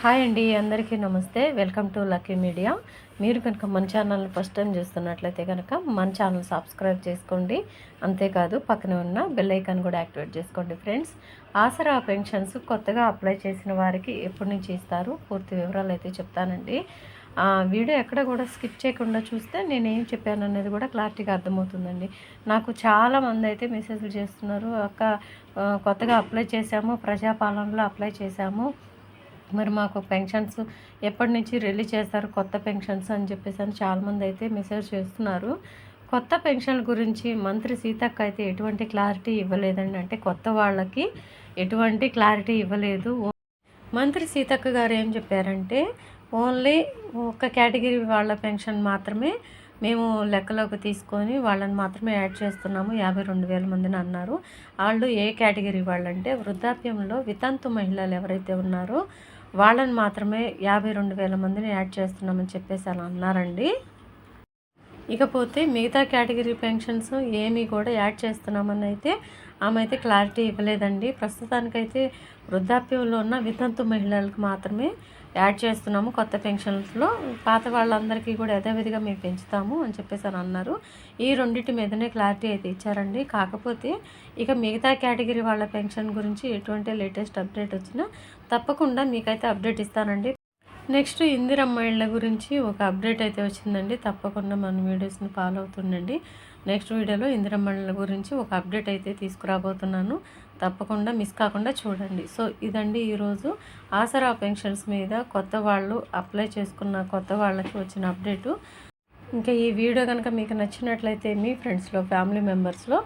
Hi అండి అందరికీ నమస్తే. Welcome to lucky media. మీరు కనుక మన ఛానల్ని ఫస్ట్ టైం చూస్తున్నట్లయితే కనుక మన ఛానల్ సబ్స్క్రైబ్ చేసుకోండి. అంతేకాదు పక్కన ఉన్న బెల్ ఐకాన్ కూడా యాక్టివేట్ చేసుకోండి ఫ్రెండ్స్. ఆసరా పెన్షన్స్ కొత్తగా అప్లై చేసిన వారికి ఎప్పటి నుంచి ఇస్తారు? పూర్తి వివరాలు అయితే చెప్తానండి. ఆ వీడియో ఎక్కడ కూడా స్కిప్ చేయకుండా చూస్తే నేను ఏం చెప్పాను అనేది కూడా క్లారిటీగా అర్థమవుతుందండి. నాకు చాలా మంది అయితే మెసేజ్లు చేస్తున్నారు అక్క కొత్తగా అప్లై చేశాము ప్రజాపాలనలో అప్లై చేశాము మరి మాకు పెన్షన్స్ ఎప్పటి నుంచి రిలీజ్ చేస్తారు కొత్త పెన్షన్స్ అని చెప్పేసి అని చాలామంది అయితే మెసేజ్ చేస్తున్నారు. కొత్త పెన్షన్ గురించి మంత్రి సీతక్క అయితే ఎటువంటి క్లారిటీ ఇవ్వలేదండి. అంటే కొత్త వాళ్ళకి ఎటువంటి క్లారిటీ ఇవ్వలేదు. మంత్రి సీతక్క గారు ఏం చెప్పారంటే ఓన్లీ ఒక కేటగిరీ వాళ్ళ పెన్షన్ మాత్రమే మేము లెక్కలోకి తీసుకొని వాళ్ళని మాత్రమే యాడ్ చేస్తున్నాము యాభై రెండు వేల మందిని అన్నారు. వాళ్ళు ఏ కేటగిరీ వాళ్ళంటే వృద్ధాప్యంలో వితంతు మహిళలు ఎవరైతే ఉన్నారో వాళ్ళని మాత్రమే యాభై రెండు వేల మందిని యాడ్ చేస్తున్నామని చెప్పేసి అలా అన్నారండి. ఇకపోతే మిగతా కేటగిరీ పెన్షన్స్ ఏమీ కూడా యాడ్ చేస్తున్నామని అయితే ఆమె అయితే క్లారిటీ ఇవ్వలేదండి. ప్రస్తుతానికైతే వృద్ధాప్యంలో ఉన్న వితంతు మహిళలకు మాత్రమే యాడ్ చేస్తున్నాము కొత్త పెన్షన్స్లో. పాత వాళ్ళందరికీ కూడా యథావిధిగా మేము పెంచుతాము అని చెప్పేసి అని అన్నారు. ఈ రెండింటి మీదనే క్లారిటీ అయితే ఇచ్చారండి. కాకపోతే ఇక మిగతా కేటగిరీ వాళ్ళ పెన్షన్ గురించి ఎటువంటి లేటెస్ట్ అప్డేట్ వచ్చినా తప్పకుండా మీకైతే అప్డేట్ ఇస్తానండి. నెక్స్ట్ ఇందిరమ్మ ఇళ్ళ గురించి ఒక అప్డేట్ అయితే వచ్చిందండి. తప్పకుండా మన వీడియోస్ని ఫాలో అవుతుండండి. నెక్స్ట్ వీడియోలో ఇందిరమ్మ ఇళ్ళ గురించి ఒక అప్డేట్ అయితే తీసుకురాబోతున్నాను. తప్పకుండా మిస్ కాకుండా చూడండి. సో ఇదండి ఈరోజు ఆసరా పెన్షన్స్ మీద కొత్త వాళ్ళు అప్లై చేసుకున్న కొత్త వాళ్ళకి వచ్చిన అప్డేటు. ఇంకా ఈ వీడియో కనుక మీకు నచ్చినట్లయితే మీ ఫ్రెండ్స్లో ఫ్యామిలీ మెంబర్స్లో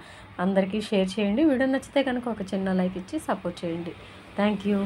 అందరికీ షేర్ చేయండి. వీడియో నచ్చితే కనుక ఒక చిన్న లైక్ ఇచ్చి సపోర్ట్ చేయండి. Thank you